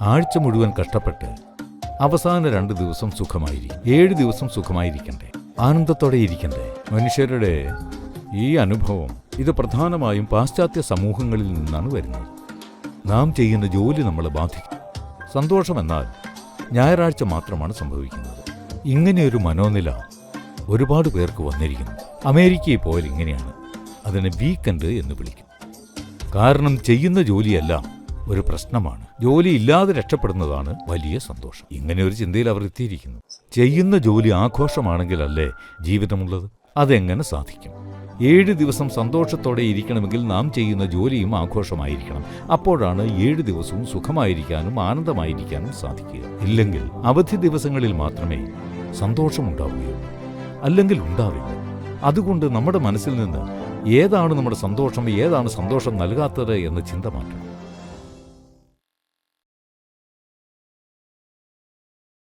ആഴ്ച മുഴുവൻ കഷ്ടപ്പെട്ട് അവസാന രണ്ട് ദിവസം സുഖമായിരിക്കും ഏഴ് ദിവസം സുഖമായിരിക്കണ്ടേ? ആനന്ദത്തോടെ ഇരിക്കണ്ടേ? മനുഷ്യരുടെ ഈ അനുഭവം ഇത് പ്രധാനമായും പാശ്ചാത്യ സമൂഹങ്ങളിൽ നിന്നാണ് വരുന്നത്. നാം ചെയ്യുന്ന ജോലി നമ്മളെ ബാധിക്കും. സന്തോഷമെന്നാൽ ഞായറാഴ്ച മാത്രമാണ് സംഭവിക്കുന്നത്. ഇങ്ങനെയൊരു മനോനില ഒരുപാട് പേർക്ക് വന്നിരിക്കുന്നു. അമേരിക്കയിൽ പോയാൽ ഇങ്ങനെയാണ്. അതിനെ വീക്കെൻഡ് എന്ന് വിളിക്കും. കാരണം ചെയ്യുന്ന ജോലിയെല്ലാം ഒരു പ്രശ്നമാണ്. ജോലി ഇല്ലാതെ രക്ഷപ്പെടുന്നതാണ് വലിയ സന്തോഷം. ഇങ്ങനെ ഒരു ചിന്തയിൽ അവർ എത്തിയിരിക്കുന്നു. ചെയ്യുന്ന ജോലി ആഘോഷമാണെങ്കിലല്ലേ ജീവിതമുള്ളത്? അതെങ്ങനെ സാധിക്കും? ഏഴ് ദിവസം സന്തോഷത്തോടെ ഇരിക്കണമെങ്കിൽ നാം ചെയ്യുന്ന ജോലിയും ആഘോഷമായിരിക്കണം. അപ്പോഴാണ് ഏഴ് ദിവസവും സുഖമായിരിക്കാനും ആനന്ദമായിരിക്കാനും സാധിക്കുക. ഇല്ലെങ്കിൽ അവധി ദിവസങ്ങളിൽ മാത്രമേ സന്തോഷമുണ്ടാവുകയുള്ളൂ. അല്ലെങ്കിൽ ഉണ്ടാവില്ല. അതുകൊണ്ട് നമ്മുടെ മനസ്സിൽ നിന്ന് ഏതാണ് നമ്മുടെ സന്തോഷം? ഏതാണ് സന്തോഷം നൽകാത്തത്? എന്ന ചിന്ത മാറ്റണം.